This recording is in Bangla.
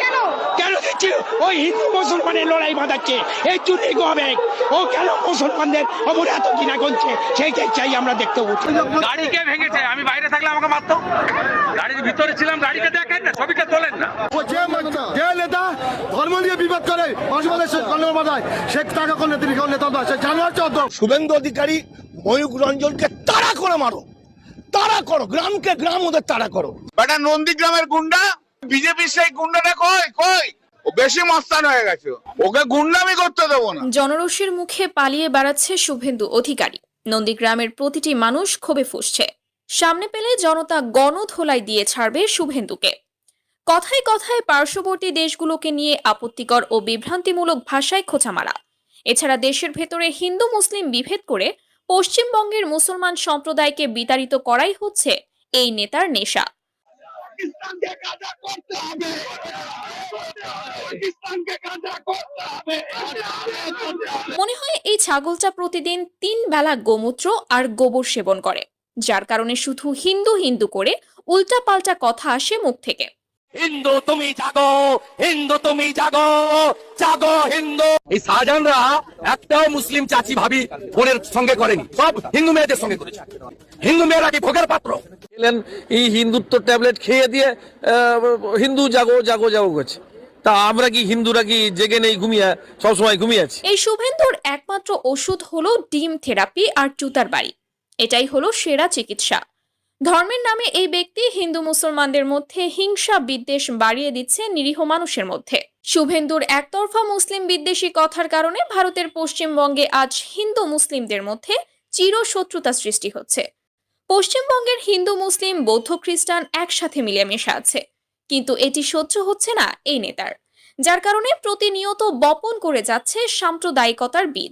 কেন? কেন? দিচ্ছে ওই হিন্দু মুসলমানের লড়াই বাঁধাচ্ছে। এই চুরি গবেক ও কেন মুসলমানদের অপরে এত কিনা করছে? সেইটাই চাই আমরা দেখতে গাড়িকে ভেঙেছে। আমি বাইরে থাকলে আমাকে মারতো। গাড়ির ভিতরে ছিলাম গাড়িকে দেখেন না ছবিটা তোলেন না। ও যে যে নেতা ধর্ম নিয়ে বিবাদ করে বাধায় সে টাকা কোন নেত্রী কোন নেতা নয় সে জানোয়ার চন্দ্র শুভেন্দু অধিকারী ময়ূক রঞ্জনকে তাড়া করে মারো। তাড়া করো গ্রামকে গ্রাম ওদের তাড়া করো। বেটা নন্দীগ্রামের গুন্ডা বিজেপির সেই গুন্ডাটা কই কই? বেশি মস্তান হয়ে গেছে। ওকে গুন্ডামি করতে দেবো না। জনরোষের মুখে পালিয়ে বেড়াচ্ছে শুভেন্দু অধিকারী। নন্দীগ্রামের প্রতিটি মানুষ ক্ষোভে ফুসছে। সামনে পেলে জনতা গণধোলাই দিয়ে ছাড়বে শুভেন্দুকে। কথায় কথায় পার্শ্ববর্তী দেশগুলোকে নিয়ে আপত্তিকর ও বিভ্রান্তিমূলক ভাষায় খোঁচা মারা এছাড়া দেশের ভেতরে হিন্দু মুসলিম বিভেদ করে পশ্চিমবঙ্গের মুসলমান সম্প্রদায়কে বিতাড়িত করাই হচ্ছে এই নেতার নেশা। মনে হয় এই ছাগলটা প্রতিদিন তিন বেলা গোমূত্র আর গোবর সেবন করে যার কারণে শুধু হিন্দু হিন্দু করে উল্টাপাল্টা কথা আসে মুখ থেকে। হিন্দু তুমি জাগো। হিন্দু তুমি জাগো। জাগো হিন্দু। এই শাহজাহানরা একটাও মুসলিম চাচি ভাবি বোনের সঙ্গে করেনি। সব হিন্দু মেয়েদের সঙ্গে করেছে। হিন্দু মেয়েরা কি ভোগের পাত্র? এলেন এই হিন্দুত্ব ট্যাবলেট খেয়ে দিয়ে আহ, হিন্দু জাগো জাগো জাগো করছে। তা আমরা কি হিন্দুরা কি জেগে নেই ঘুমিয়ে সবসময় ঘুমিয়ে আছি? এই শুভেন্দুর একমাত্র ওষুধ হলো ডিম থেরাপি আর জুতার বাড়ি। এটাই হলো সেরা চিকিৎসা। ধর্মের নামে এই ব্যক্তি হিন্দু মুসলমানদের মধ্যে হিংসা বিদ্বেষ বাড়িয়ে দিচ্ছে নিরীহ মানুষের মধ্যে। শুভেন্দুর একতরফা মুসলিম বিদ্বেষী কথার কারণে ভারতের পশ্চিমবঙ্গে আজ হিন্দু মুসলিমদের মধ্যে চিরশত্রুতা সৃষ্টি হচ্ছে। পশ্চিমবঙ্গের হিন্দু মুসলিম, বৌদ্ধ খ্রিস্টান একসাথে মিলেমিশে আছে। কিন্তু এটি সহ্য হচ্ছে না এই নেতার, যার কারণে প্রতিনিয়ত বপন করে যাচ্ছে সাম্প্রদায়িকতার বীজ।